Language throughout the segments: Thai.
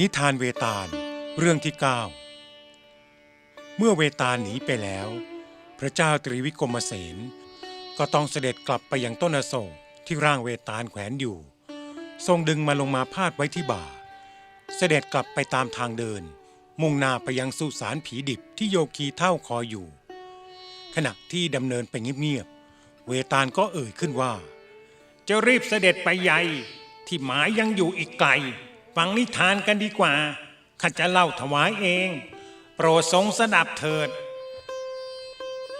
นิทานเวตาลเรื่องที่เก้าเมื่อเวตาลหนีไปแล้ว พระเจ้าตรีวิกรมเสนก็ต้องเสด็จกลับไปยังต้นอโศกที่ร่างเวตาลแขวนอยู่ ทรงดึงมาลงมาพาดไว้ที่บ่า เสด็จกลับไปตามทางเดิน มุ่งหน้าไปยังสุสานผีดิบที่โยคีเท่าคอยอยู่ ขณะที่ดำเนินไปเงียบๆเวตาลก็เอ่ยขึ้นว่า จะรีบเสด็จไปใหญ่ที่หมายยังอยู่อีกไกล ฟังนิทานกันดีกว่าข้าจะเล่าถวายเอง โปรดทรงสดับเถิด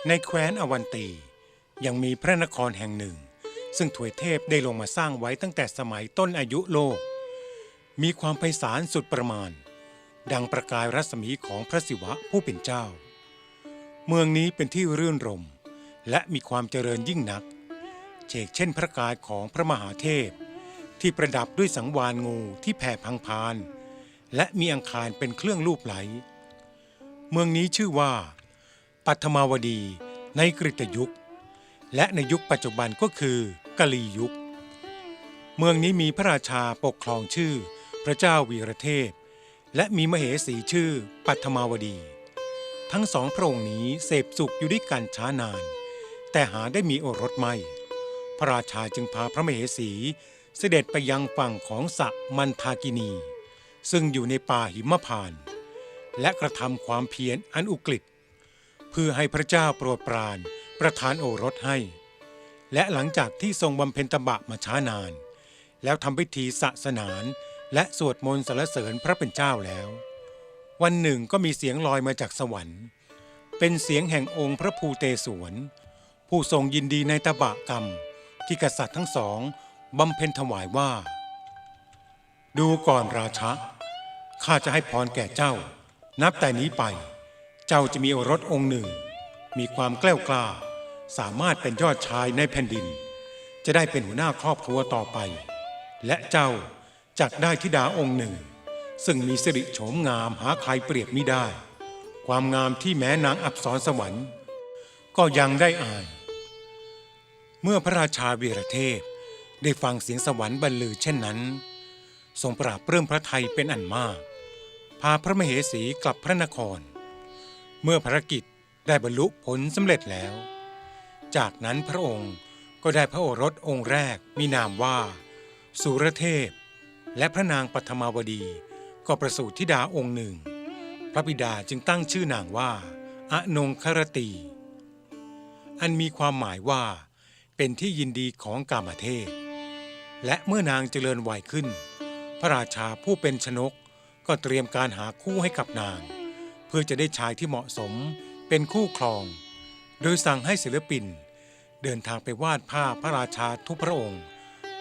ในแคว้นอวันตี ยังมีพระนครแห่งหนึ่ง ซึ่งถวยเทพได้ลงมาสร้างไว้ตั้งแต่สมัยต้นอายุโลก มีความไพศาลสุดประมาณ ดังประกายรัศมีของพระศิวะผู้เป็นเจ้า เมืองนี้เป็นที่รื่นรม และมีความเจริญยิ่งนักเชกเช่นพระกายของพระมหาเทพ ที่ประดับด้วยสังวานงูที่แผ่พังพาน และมีอังคารเป็นเครื่องลูบไหล เมืองนี้ชื่อว่า ปัทมาวดีในกริตยุค และในยุคปัจจุบันก็คือกะลียุค เมืองนี้มีพระราชาปกครองชื่อ พระเจ้าวีรเทพ และมีมเหสีชื่อปัทมาวดี ทั้งสองพระองค์นี้เสพสุขอยู่ด้วยกันช้านาน แต่หาได้มีโอรสไม่ พระราชาจึงพาพระมเหสี เสด็จไปยังฝั่งของสะมันทากินี ซึ่งอยู่ในป่าหิมพานต์และกระทำความเพียรอันอุกฤษเพื่อให้พระเจ้าโปรดปรานประทานโอรสให้ และหลังจากที่ทรงบำเพ็ญตบะมาช้านาน แล้วทำพิธีสะสนานและสวดมนต์สรรเสริญพระเป็นเจ้าแล้ว วันหนึ่งก็มีเสียงลอยมาจากสวรรค์ เป็นเสียงแห่งองค์พระภูเตศวรผู้ทรงยินดีในตบะกรรม ที่กษัตริย์ทั้งสอง บำเพ็ญถวายว่า ดูก่อนราชะข้าจะให้พรแก่เจ้า นับแต่นี้ไป เจ้าจะมีโอรสองค์หนึ่ง มีความแกล้วกล้า สามารถเป็นยอดชายในแผ่นดิน จะได้เป็นหัวหน้าครอบครัวต่อไป และเจ้าจักได้ธิดาองค์หนึ่ง ซึ่งมีสิริโฉมงามหาใครเปรียบมิได้ ความงามที่แม้นางอับสรสวรรค์ ก็ยังได้อาย เมื่อพระราชาวีรเทพ ได้ฟังเสียงสวรรค์บรรลือเช่นนั้น ทรงปราบเรื่มพระไทยเป็นอันมาก พาพระมเหสีกลับพระนคร เมื่อภารกิจได้บรรลุผลสำเร็จแล้ว จากนั้นพระองค์ก็ได้พระโอรสองค์แรกมีนามว่า สุรเทพ และพระนางปัทมาวดีก็ประสูติธิดาองค์หนึ่ง พระบิดาจึงตั้งชื่อนางว่าอนงครตี อันมีความหมายว่า เป็นที่ยินดีของกามเทพ และเมื่อนางเจริญวัยขึ้น พระราชาผู้เป็นชนกก็เตรียมการหาคู่ให้กับนาง เพื่อจะได้ชายที่เหมาะสมเป็นคู่ครอง โดยสั่งให้ศิลปิน เดินทางไปวาดภาพพระราชาทุกพระองค์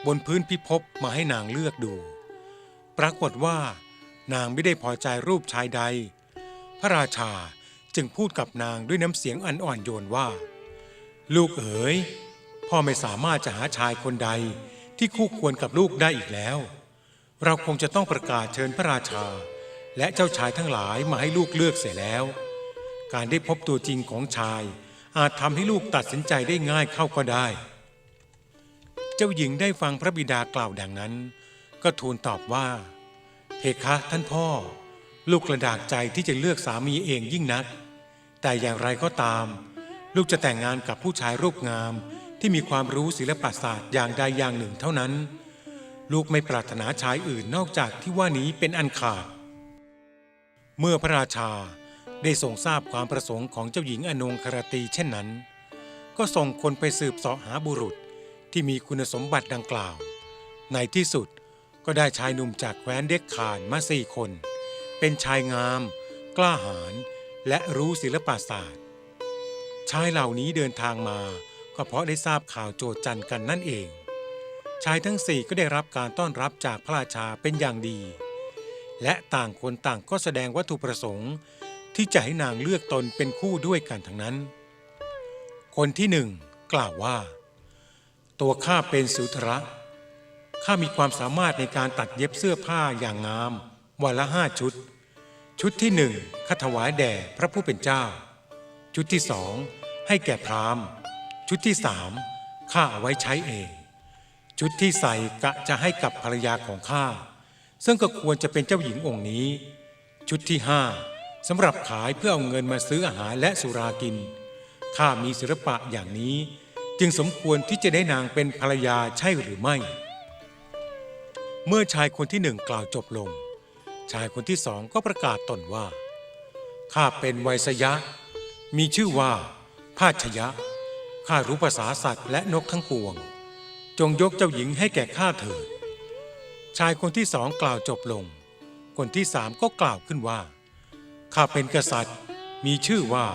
บนพื้นพิภพมาให้นางเลือกดู ปรากฏว่านางไม่ได้พอใจรูปชายใด พระราชาจึงพูดกับนางด้วยน้ำเสียงอันอ่อนโยนว่า ลูกเอ๋ยพ่อไม่สามารถจะหาชายคนใด ที่คู่ควรกับลูกได้อีกแล้ว เราคงจะต้องประกาศเชิญพระราชา และเจ้าชายทั้งหลายมาให้ลูกเลือกเสียแล้ว การได้พบตัวจริงของชาย อาจทำให้ลูกตัดสินใจได้ง่ายเข้าก็ได้ เจ้าหญิงได้ฟังพระบิดากล่าวดังนั้น ก็ทูลตอบว่า เพคะท่านพ่อ ลูกกระดากใจที่จะเลือกสามีเองยิ่งนัก แต่อย่างไรก็ตาม ลูกจะแต่งงานกับผู้ชายรูปงาม ที่มีความรู้ศิลปศาสตร์อย่างใดอย่างหนึ่งเท่านั้น ลูกไม่ปรารถนาชายอื่นนอกจากที่ว่านี้เป็นอันขาด เมื่อพระราชาได้ทรงทราบความประสงค์ของเจ้าหญิงอนงคราตีเช่นนั้น ก็ส่งคนไปสืบเสาะหาบุรุษที่มีคุณสมบัติดังกล่าว ในที่สุดก็ได้ชายหนุ่มจากแคว้นเด็กขานมาสี่คน เป็นชายงาม กล้าหาญและรู้ศิลปศาสตร์ ชายเหล่านี้เดินทางมา ก็เพราะได้ทราบข่าวโจจันกันนั่นเอง ชายทั้งสี่ก็ได้รับการต้อนรับจากพระราชาเป็นอย่างดี และต่างคนต่างก็แสดงวัตถุประสงค์ ที่จะให้นางเลือกตนเป็นคู่ด้วยกันทั้งนั้น คนที่หนึ่งกล่าวว่า ตัวข้าเป็นสุทระข้ามีความสามารถในการตัดเย็บเสื้อผ้าอย่างงาม วันละห้าชุด ชุดที่หนึ่งข้าถวายแด่พระผู้เป็นเจ้า ชุดที่สองให้แก่พราหมณ์ ชุดที่สามข้าเอาไว้ใช้เอง ชุดที่ใส่กะจะให้กับภรรยาของข้าซึ่งก็ควรจะเป็นเจ้าหญิงองค์นี้ ชุดที่ห้าสำหรับขายเพื่อเอาเงินมาซื้ออาหารและสุรากินข้ามีศิลปะอย่างนี้ จึงสมควรที่จะได้นางเป็นภรรยาใช่หรือไม่ เมื่อชายคนที่หนึ่งกล่าวจบลง ชายคนที่สองก็ประกาศตนว่าข้าเป็นไวยสยะ มีชื่อว่าพาชยะ ข้ารู้ภาษาสัตว์และนกทั้งปวง จงยกเจ้าหญิงให้แก่ข้าเถิด ชายคนที่สองกล่าวจบลง คนที่สามก็กล่าวขึ้นว่า ข้าเป็นกษัตริย์ มีชื่อว่า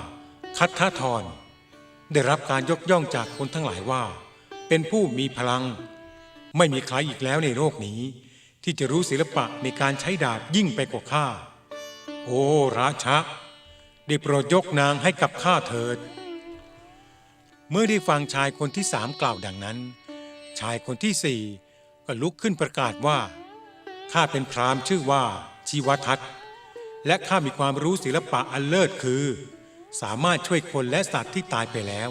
คัทธทรได้รับการยกย่องจากคนทั้งหลายว่า เป็นผู้มีพลัง ไม่มีใครอีกแล้วในโลกนี้ ที่จะรู้ศิลปะในการใช้ดาบยิ่งไปกว่าข้า โอ้ราชะได้โปรดยกนางให้กับข้าเถิด เมื่อได้ฟังชายคนที่สามกล่าวดังนั้น ชายคนที่สี่ก็ลุกขึ้นประกาศว่าข้าเป็นพราหมณ์ชื่อว่าชีวทัตและข้ามีความรู้ศิลปะอันเลิศคือ สามารถช่วยคนและสัตว์ที่ตายไปแล้ว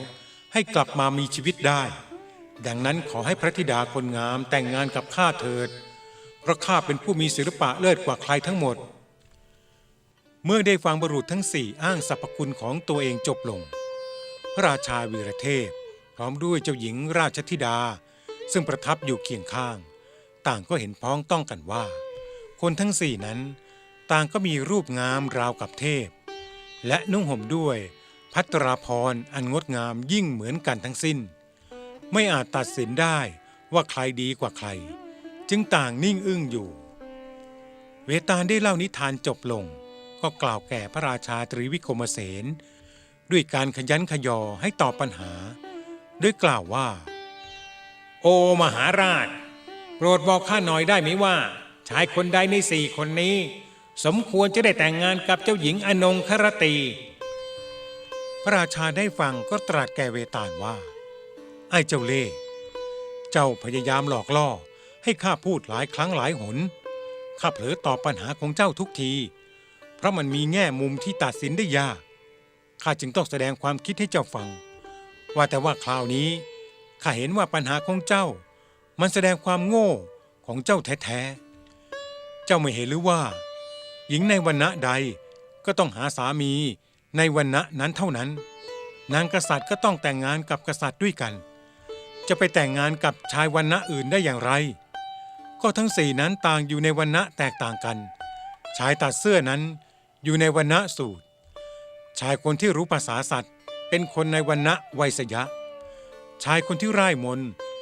ให้กลับมามีชีวิตได้ ดังนั้นขอให้พระธิดาคนงามแต่งงานกับข้าเถิด เพราะข้าเป็นผู้มีศิลปะเลิศกว่าใครทั้งหมด เมื่อได้ฟังบุรุษทั้งสี่อ้างสรรพคุณของตัวเองจบลง ราชาวีรเทพ พร้อมด้วยเจ้าหญิงราชธิดา ซึ่งประทับอยู่เคียงข้าง ต่างก็เห็นพ้องต้องกันว่า คนทั้งสี่นั้น ต่างก็มีรูปงามราวกับเทพ และนุ่งห่มด้วยพัตราพรอันงดงามยิ่งเหมือนกันทั้งสิ้น ไม่อาจตัดสินได้ว่าใครดีกว่าใคร จึงต่างนิ่งอึ้งอยู่ เวตาลได้เล่านิทานจบลง ก็กล่าวแก่พระราชาตรีวิกรมเสน ด้วยการขยันขยอให้ตอบปัญหา ด้วยกล่าวว่า โอมหาราช โปรดบอกข้าหน่อยได้ไหมว่า ชายคนใดในสี่คนนี้ สมควรจะได้แต่งงานกับเจ้าหญิงอนงครตี พระราชาได้ฟังก็ตรัสแก่เวตาลว่า ไอ้เจ้าเล่เจ้าพยายามหลอกล่อ ให้ข้าพูดหลายครั้งหลายหนข้าเผลอตอบปัญหาของเจ้าทุกที เพราะมันมีแง่มุมที่ตัดสินได้ยาก ข้าจึงต้องแสดงความคิดให้เจ้าฟัง ว่าแต่ว่าคราวนี้ข้าเห็นว่าปัญหาของเจ้า มันแสดงความโง่ของเจ้าแท้ๆ เจ้าไม่เห็นหรือว่า หญิงในวันณะใดก็ต้องหาสามีในวันณะนั้นเท่านั้น นางกษัตริย์ก็ต้องแต่งงานกับกษัตริย์ด้วยกัน จะไปแต่งงานกับชายวันณะอื่นได้อย่างไร ก็ทั้งสี่นั้นต่างอยู่ในวันณะแตกต่างกัน ชายตัดเสื้อนั้นอยู่ในวันณะสูตร ชายคนที่รู้ภาษาสัตว์ เป็นคนในวันณะไวยสยะ ชายคนที่ร่ายมน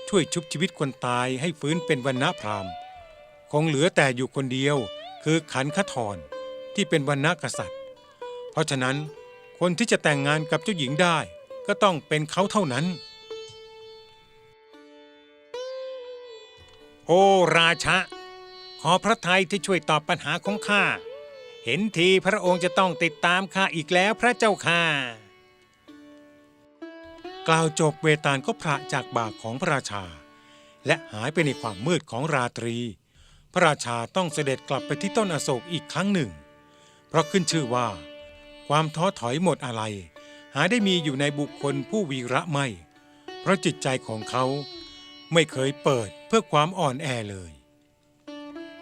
ช่วยชุบชีวิตคนตายให้ฟื้นเป็นวันณะพรามคงเหลือแต่อยู่คนเดียวคือขันคทรที่เป็นวันณะกษัตริย์ เพราะฉะนั้นคนที่จะแต่งงานกับเจ้าหญิงได้ก็ต้องเป็นเขาเท่านั้น โอ้ราชะ ขอพระทัยที่ช่วยตอบปัญหาของข้า เห็นทีพระองค์จะต้องติดตามข้าอีกแล้วพระเจ้าค่ะ กล่าวจบเวตาลก็พระจากบากของพระราชา และหายไปในความมืดของราตรี พระราชาต้องเสด็จกลับไปที่ต้นอโศกอีกครั้งหนึ่ง เพราะขึ้นชื่อว่า ความท้อถอยหมดอะไร หาได้มีอยู่ในบุคคลผู้วีระไม่ เพราะจิตใจของเขาไม่เคยเปิดเพื่อความอ่อนแอเลย